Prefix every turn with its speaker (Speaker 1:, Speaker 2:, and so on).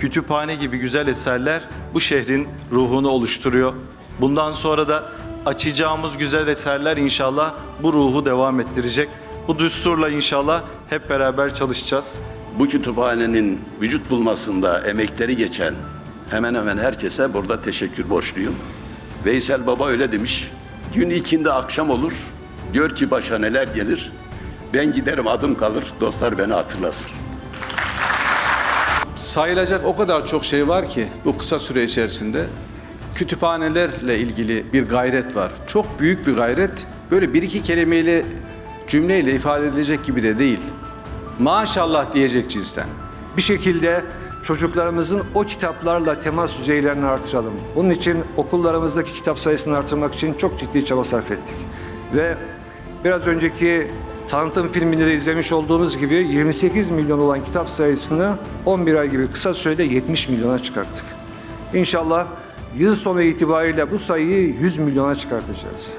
Speaker 1: kütüphane gibi güzel eserler bu şehrin ruhunu oluşturuyor. Bundan sonra da açacağımız güzel eserler inşallah bu ruhu devam ettirecek. Bu düsturla inşallah hep beraber çalışacağız.
Speaker 2: Bu kütüphanenin vücut bulmasında emekleri geçen hemen hemen herkese burada teşekkür borçluyum. Veysel Baba öyle demiş. Gün ikindi akşam olur. Gör ki başa neler gelir. Ben giderim adım kalır. Dostlar beni hatırlasın.
Speaker 3: Sayılacak o kadar çok şey var ki bu kısa süre içerisinde kütüphanelerle ilgili bir gayret var. Çok büyük bir gayret. Böyle bir iki kelimeyle cümleyle ifade edilecek gibi de değil. Maşallah diyecek cinsten.
Speaker 4: bir şekilde çocuklarımızın o kitaplarla temas düzeylerini artıralım. Bunun için okullarımızdaki kitap sayısını artırmak için çok ciddi çaba sarf ettik. Ve biraz önceki tanıtım filminde de izlemiş olduğunuz gibi 28 milyon olan kitap sayısını 11 ay gibi kısa sürede 70 milyona çıkarttık. İnşallah yıl sonu itibariyle bu sayıyı 100 milyona çıkartacağız.